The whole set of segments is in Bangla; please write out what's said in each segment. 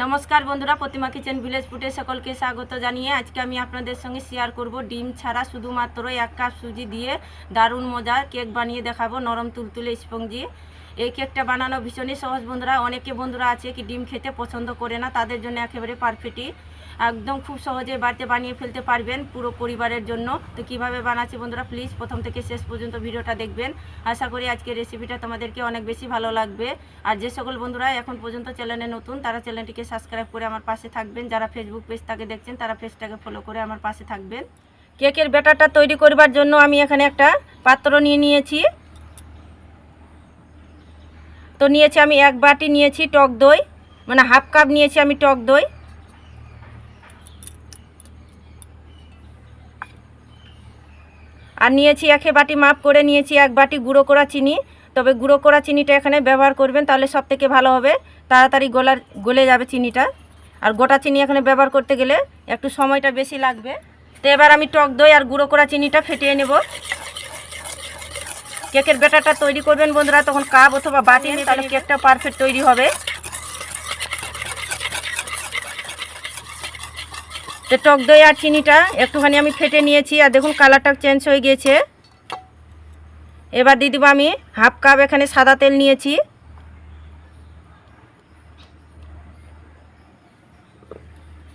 নমস্কার বন্ধুরা, প্রতিমা কিচেন ভিলেজ ফুটে সকলকে স্বাগত জানিয়ে আজকে আমি আপনাদের সঙ্গে শেয়ার করব। ডিম ছাড়া শুধুমাত্র এক কাপ সুজি দিয়ে দারুণ মজার কেক বানিয়ে দেখাবো নরম তুলতুলে স্পঞ্জি। এই কেকটা বানানো ভীষণই সহজ বন্ধুরা, অনেকে বন্ধুরা আছে কি ডিম খেতে পছন্দ করে না, তাদের জন্য একেবারে পারফেক্টই একদম খুব সহজে বাড়িতে বানিয়ে ফেলতে পারবেন পুরো পরিবারের জন্য। তো কীভাবে বানাচ্ছি বন্ধুরা প্লিজ প্রথম থেকে শেষ পর্যন্ত ভিডিওটা দেখবেন। আশা করি আজকের রেসিপিটা তোমাদেরকে অনেক বেশি ভালো লাগবে। আর যে সকল বন্ধুরা এখন পর্যন্ত চ্যানেলে নতুন, তারা চ্যানেলটিকে সাবস্ক্রাইব করে আমার পাশে থাকবেন। যারা ফেসবুক পেজটাকে দেখছেন, তারা পেজটাকে ফলো করে আমার পাশে থাকবেন। কেকের ব্যাটারটা তৈরি করবার জন্য আমি এখানে একটা পাত্র নিয়ে নিয়েছি। তো নিয়েছি আমি এক বাটি নিয়েছি টক দই মানে হাফ কাপ নিয়েছি আমি টক দই। আর নিয়েছি একে বাটি মাপ করে নিয়েছি, এক বাটি গুঁড়ো করা চিনি। তবে গুঁড়ো করা চিনিটা এখানে ব্যবহার করবেন, তাহলে সব থেকে ভালো হবে। তাড়াতাড়ি গলার, গলে যাবে চিনিটা। আর গোটা চিনি এখানে ব্যবহার করতে গেলে একটু সময়টা বেশি লাগবে। তো এবার আমি টক দই আর গুঁড়ো করা চিনিটা ফেটিয়ে নেব। কেকের ব্যাটারটা তৈরি করবেন বন্ধুরা, তখন কাপ অথবা বাটি তাহলে কেকটা পারফেক্ট তৈরি হবে। তো টক দই আর চিনিটা একটুখানি আমি ফেটে নিয়েছি আর দেখুন কালারটা চেঞ্জ হয়ে গিয়েছে। এবার দিয়ে দেবো আমি হাফ কাপ এখানে সাদা তেল নিয়েছি।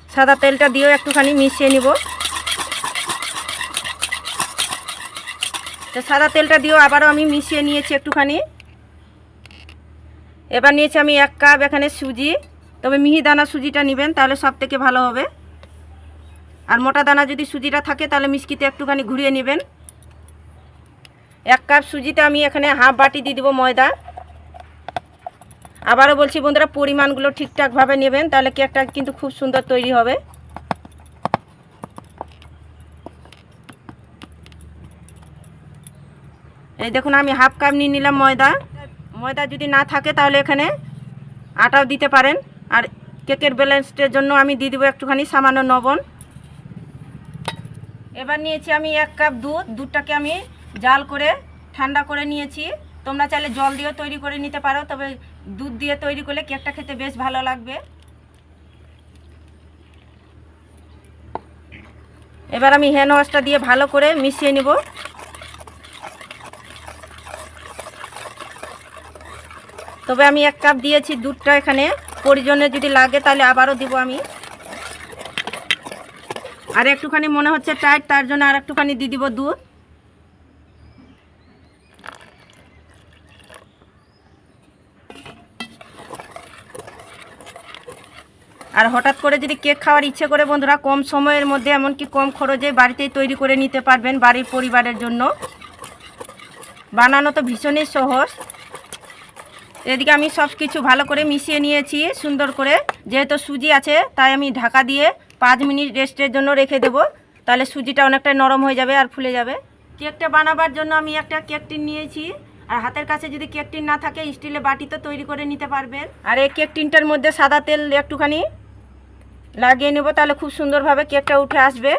সাদা তেলটা দিয়েও একটুখানি মিশিয়ে নিব। তো সাদা তেলটা দিয়েও আবারও আমি মিশিয়ে নিয়েছি একটুখানি। এবার নিয়েছি আমি এক কাপ এখানে সুজি। তবে মিহিদানা সুজিটা নেবেন, তাহলে সব থেকে ভালো হবে। আর মোটা দানা যদি সুজিটা থাকে, তাহলে মিষ্টিতে একটুখানি ঘুরিয়ে নেবেন। এক কাপ সুজিতে আমি এখানে হাফ বাটি দিয়ে দেবো ময়দা। আবারও বলছি বন্ধুরা, পরিমাণগুলো ঠিকঠাকভাবে নেবেন, তাহলে কেকটা কিন্তু খুব সুন্দর তৈরি হবে। এই দেখুন, আমি হাফ কাপ নিয়ে নিলাম ময়দা। ময়দা যদি না থাকে, তাহলে এখানে আটাও দিতে পারেন। আর কেকের ব্যালেন্সের জন্য আমি দিয়ে দেবো একটুখানি সামান্য লবণ। এবার নিয়েছি আমি এক কাপ দুধ, দুধটাকে আমি জাল করে, ঠান্ডা করে নিয়েছি। তোমরা চাইলে জল দিয়েও তৈরি করে নিতে পারো, তবে দুধ দিয়ে তৈরি করলে কেকটা খেতে বেশ ভালো লাগবে। এবার আমি হ্যান্ড ওয়াশটা দিয়ে ভালো করে মিশিয়ে নিব। তবে আমি এক কাপ দিয়েছি দুধটা এখানে। প্রয়োজনে যদি লাগে তাহলে আবারও দিব আমি। আর একটুখানি মনে হচ্ছে টাইট তার জন্য আর একটুখানি দিয়ে দিব দুধ। আর হঠাৎ করে যদি কেক খাওয়ার ইচ্ছে করে বন্ধুরা, কম সময়ের মধ্যে এমনকি কম খরচে বাড়িতেই তৈরি করে নিতে পারবেন বাড়ির পরিবারের জন্য। বানানো তো ভীষণই সহজ। এদিকে আমি সব কিছু ভালো করে মিশিয়ে নিয়েছি, সুন্দর করে। যেহেতু সুজি আছে, তাই আমি ঢাকা দিয়ে পাঁচ মিনিট রেস্টের জন্য রেখে দেবো। তাহলে সুজিটা অনেকটা নরম হয়ে যাবে আর ফুলে যাবে। কেকটা বানাবার জন্য আমি একটা কেক টিন নিয়েছি। আর হাতের কাছে যদি কেক টিন না থাকে স্টিলে বাটি তো তৈরি করে নিতে পারবেন। আর এই কেক টিনটার মধ্যে সাদা তেল একটুখানি লাগিয়ে নেব, তাহলে খুব সুন্দরভাবে কেকটা উঠে আসবে।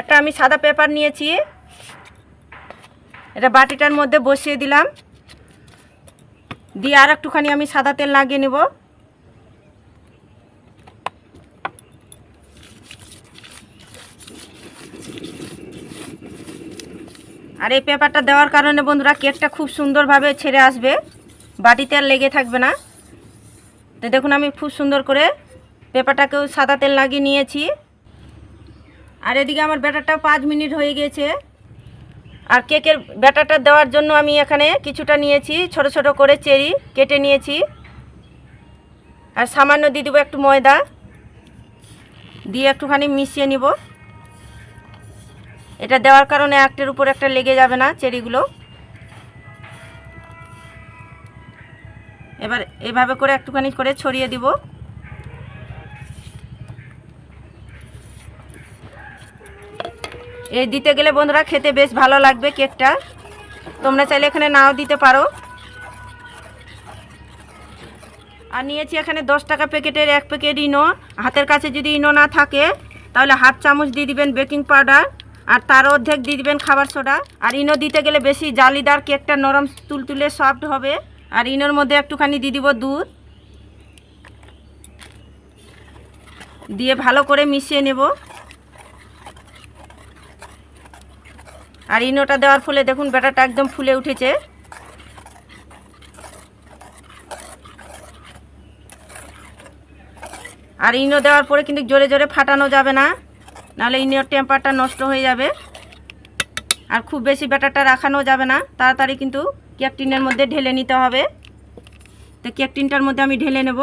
একটা আমি সাদা পেপার নিয়েছি। এটা বাটিটার মধ্যে বসিয়ে দিলাম। দিয়ে আর একটুখানি আমি সাদা তেল লাগিয়ে নেব। আর এই পেপারটা দেওয়ার কারণে বন্ধুরা কেকটা খুব সুন্দরভাবে ছেড়ে আসবে। বাটিতে আর লেগে থাকবে না। তো দেখুন আমি খুব সুন্দর করে পেপারটাকেও সাদা তেল লাগিয়ে নিয়েছি। আর এদিকে আমার ব্যাটারটা পাঁচ মিনিট হয়ে গিয়েছে আর কেকের ব্যাটারটা দেওয়ার জন্য আমি এখানে কিছুটা নিয়েছি, ছোট ছোট করে চেরি কেটে নিয়েছি। আর সামান্য দিয়ে দেবো একটু ময়দা, দিয়ে একটুখানি মিশিয়ে নিব। এটা দেওয়ার কারণে একটার উপর একটা লেগে যাবে না চেরিগুলো। এবার এভাবে করে একটুখানি করে ছড়িয়ে দিব। এই দিতে গেলে বন্ধুরা খেতে বেশ ভালো লাগবে কেকটা। তোমরা চাইলে এখানে নাও দিতে পারো। আর নিয়েছি এখানে দশ টাকা প্যাকেটের এক প্যাকেট ইনো। হাতের কাছে যদি ইনো না থাকে, তাহলে হাফ চামচ দিয়ে দিবেন বেকিং পাউডার আর তার অর্ধেক দিয়ে দিবেন খাবার সোডা। আর ইনো দিতে গেলে বেশি জালিদার কেকটা নরম তুলতুলে সফট হবে। আর ইনোর মধ্যে একটুখানি দিয়ে দিব দুধ। দিয়ে ভালো করে মিশিয়ে নেব। আর ইনোটা দেওয়ার ফলে দেখুন ব্যাটারটা একদম ফুলে উঠেছে। আর ইনো দেওয়ার পরে কিন্তু জোরে জোরে ফাটানো যাবে না, নাহলে ইনোর টেম্পারটা নষ্ট হয়ে যাবে। আর খুব বেশি ব্যাটারটা রাখানো যাবে না, তাড়াতাড়ি কিন্তু কেক টিনের মধ্যে ঢেলে নিতে হবে। তো কেক টিনটার মধ্যে আমি ঢেলে নেব।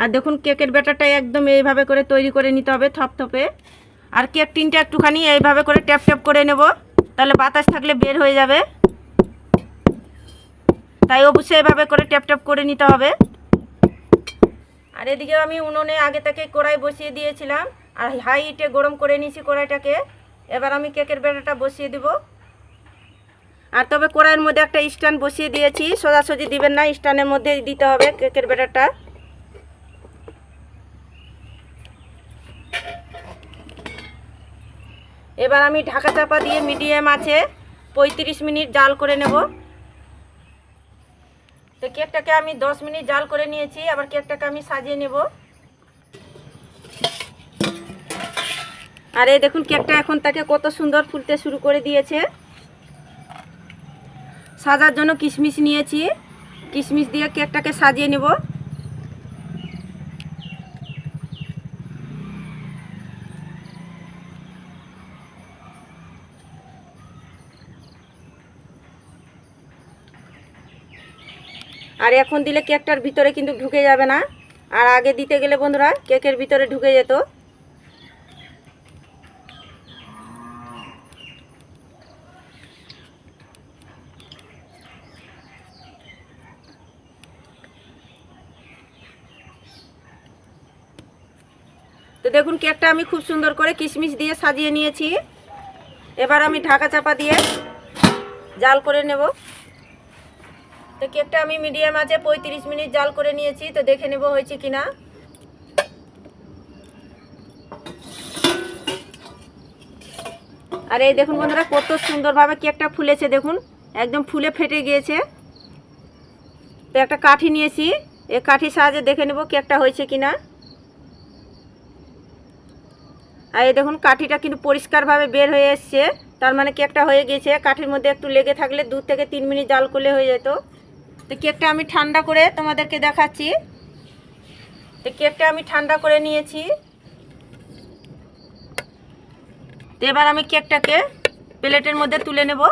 আর দেখুন কেকের ব্যাটারটা একদম এইভাবে করে তৈরি করে নিতে হবে থপথপে আর কেক টিনটা একটুখানি এইভাবে করে ট্যাপ ট্যাপ করে নেব, তাহলে বাতাস থাকলে বের হয়ে যাবে। তাই অবশ্যই এভাবে করে ট্যাপ ট্যাপ করে নিতে হবে। আর এদিকে আমি উনুনে আগে থেকে কড়াই বসিয়ে দিয়েছিলাম, আর হাই হিটে গরম করে নিয়েছি কড়াইটাকে। এবার আমি কেকের ব্যাটারটা বসিয়ে দিব। আর তবে কড়াইয়ের মধ্যে একটা স্ট্যান্ড বসিয়ে দিয়েছি, সোজাসুজি দিবেন না, স্ট্যান্ডের মধ্যে দিতে হবে কেকের ব্যাটারটা। এবার আমি ঢাকা চাপা দিয়ে মিডিয়াম আছে, পঁয়ত্রিশ মিনিট জাল করে নেব। তো কেকটাকে আমি দশ মিনিট জাল করে নিয়েছি, আবার কেকটাকে আমি সাজিয়ে নেব। আর এই দেখুন, কেকটা এখন তাকে কত সুন্দর ফুলতে শুরু করে দিয়েছে। সাজার জন্য কিশমিশ নিয়েছি, কিশমিশ দিয়ে কেকটাকে সাজিয়ে নেব। আর এখন দিলে কেকটার ভিতরে কিন্তু ঢুকে যাবে না। আর আগে দিতে গেলে বন্ধুরা, কেকের ভিতরে ঢুকে যেত। তো দেখুন, কেকটা আমি খুব সুন্দর করে কিশমিশ দিয়ে সাজিয়ে নিয়েছি। এবার আমি ঢাকা চাপা দিয়ে জাল করে নেব। তো কেকটা আমি মিডিয়াম আছে, পঁয়ত্রিশ মিনিট জাল করে নিয়েছি, তো দেখে নেব হয়েছে কিনা। আর এই দেখুন বন্ধুরা, কত সুন্দরভাবে কেকটা ফুলেছে, দেখুন। একদম ফুলে ফেটে গিয়েছে। তো একটা কাঠি নিয়েছি, এই কাঠির সাহায্যে দেখে নেব কেকটা হয়েছে কিনা। আর এই দেখুন, কাঠিটা কিন্তু পরিষ্কারভাবে বের হয়ে এসছে। তার মানে কেকটা হয়ে গেছে কাঠির মধ্যে একটু লেগে থাকলে দু থেকে তিন মিনিট জাল করলে হয়ে যেত। তো কেকটা আমি ঠান্ডা করে তোমাদেরকে দেখাচ্ছি। তো কেকটা আমি ঠান্ডা করে নিয়েছি। তো এবার আমি কেকটাকে প্লেটের মধ্যে তুলে নেব।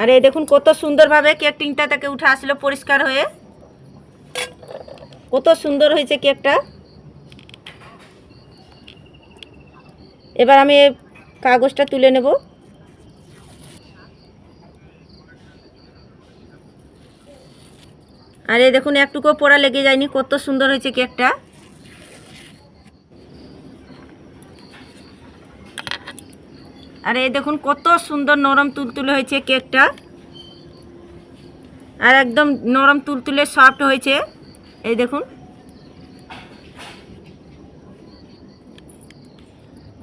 আর এই দেখুন কত সুন্দরভাবে কেক টিনটা থেকে উঠে আসলো পরিষ্কার হয়ে। কত সুন্দর হয়েছে কেকটা। এবার আমি কাগজটা তুলে নেব। আর এই দেখুন একটুকু পোড়া লেগে যায়নি। কত সুন্দর হয়েছে কেকটা। আর এই দেখুন, কত সুন্দর নরম তুলতুলে হয়েছে কেকটা। আর একদম নরম তুলতুলে সফট হয়েছে। এই দেখুন।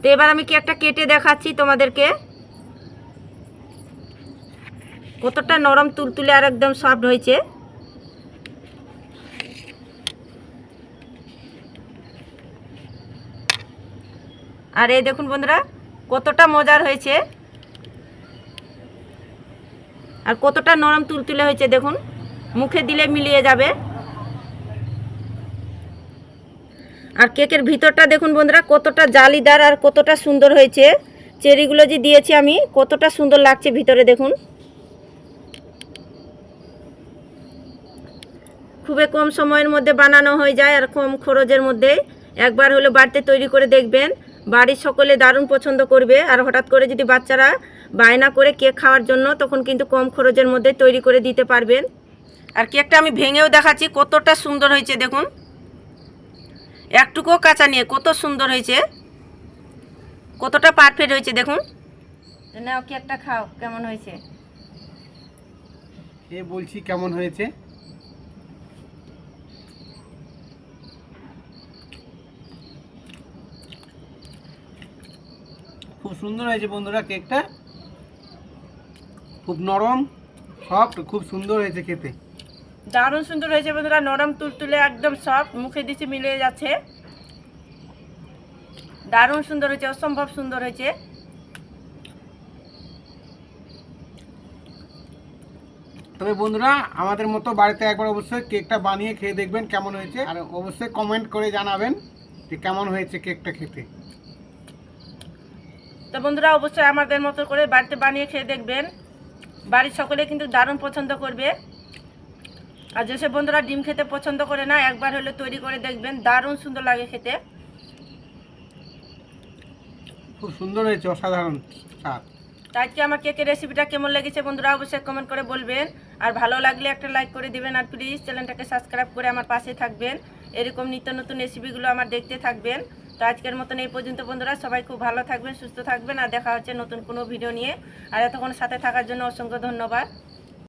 তো এবার আমি কেকটা কেটে দেখাচ্ছি তোমাদেরকে। কতটা নরম তুলতুলে আর একদম সফট হয়েছে। আর এই দেখুন বন্ধুরা, কতটা মজার হয়েছে। আর কতটা নরম তুলতুলে হয়েছে দেখুন, মুখে দিলে মিলিয়ে যাবে। আর কেকের ভিতরটা দেখুন বন্ধুরা, কতটা জালিদার আর কতটা সুন্দর হয়েছে। চেরিগুলো যে দিয়েছি আমি, কতটা সুন্দর লাগছে ভিতরে দেখুন। খুবই কম সময়ের মধ্যে বানানো হয়ে যায় আর কম খরচের মধ্যে। একবার হলো বাড়িতে তৈরি করে দেখবেন। বাড়ির সকলে দারুণ পছন্দ করবে। আর হঠাৎ করে যদি বাচ্চারা বায়না করে কেক খাওয়ার জন্য তখন কিন্তু কম খরচের মধ্যে তৈরি করে দিতে পারবেন। আর কেকটা আমি ভেঙেও দেখাচ্ছি কতটা সুন্দর হয়েছে দেখুন। একটুকুও কাঁচা নিয়ে কত সুন্দর হয়েছে। কতটা পারফেক্ট হয়েছে দেখুন। নাও কেকটা খাও কেমন হয়েছে? এ বলছি কেমন হয়েছে? খুব সুন্দর হয়েছে বন্ধুরা কেকটা। খুব নরম সফট খুব সুন্দর হয়েছে খেতে। দারুণ সুন্দর হয়েছে বন্ধুরা নরম তুলতুলে একদম সফট মুখে দিচ্ছে মিলে যাচ্ছে। দারুণ সুন্দর হয়েছে অসম্ভব সুন্দর হয়েছে। তবে বন্ধুরা আমাদের মতো বাড়িতে একবার অবশ্যই কেকটা বানিয়ে খেয়ে দেখবেন কেমন হয়েছে। আর অবশ্যই কমেন্ট করে জানাবেন যে কেমন হয়েছে কেকটা খেতে। তো বন্ধুরা অবশ্যই আমাদের মতো করে বাড়িতে বানিয়ে খেয়ে দেখবেন। বাড়ির সকলে কিন্তু দারুণ পছন্দ করবে। আর যেসব বন্ধুরা ডিম খেতে পছন্দ করে না একবার হলে তৈরি করে দেখবেন দারুণ সুন্দর লাগে খেতে। খুব সুন্দর হয়েছে অসাধারণ স্বাদ। তো আজকে আমার কেকের রেসিপিটা কেমন লেগেছে বন্ধুরা অবশ্যই কমেন্ট করে বলবেন। আর ভালো লাগলে একটা লাইক করে দিবেন আর প্লিজ চ্যানেলটাকে সাবস্ক্রাইব করে আমার পাশে থাকবেন। এরকম নিত্য নতুন রেসিপিগুলো আমার দেখতে থাকবেন। তো আজকের মতন এই পর্যন্ত, বন্ধুরা। সবাই খুব ভালো থাকবেন, সুস্থ থাকবেন, আর দেখা হচ্ছে নতুন কোনো ভিডিও নিয়ে। আর এতক্ষণ সাথে থাকার জন্য অসংখ্য ধন্যবাদ।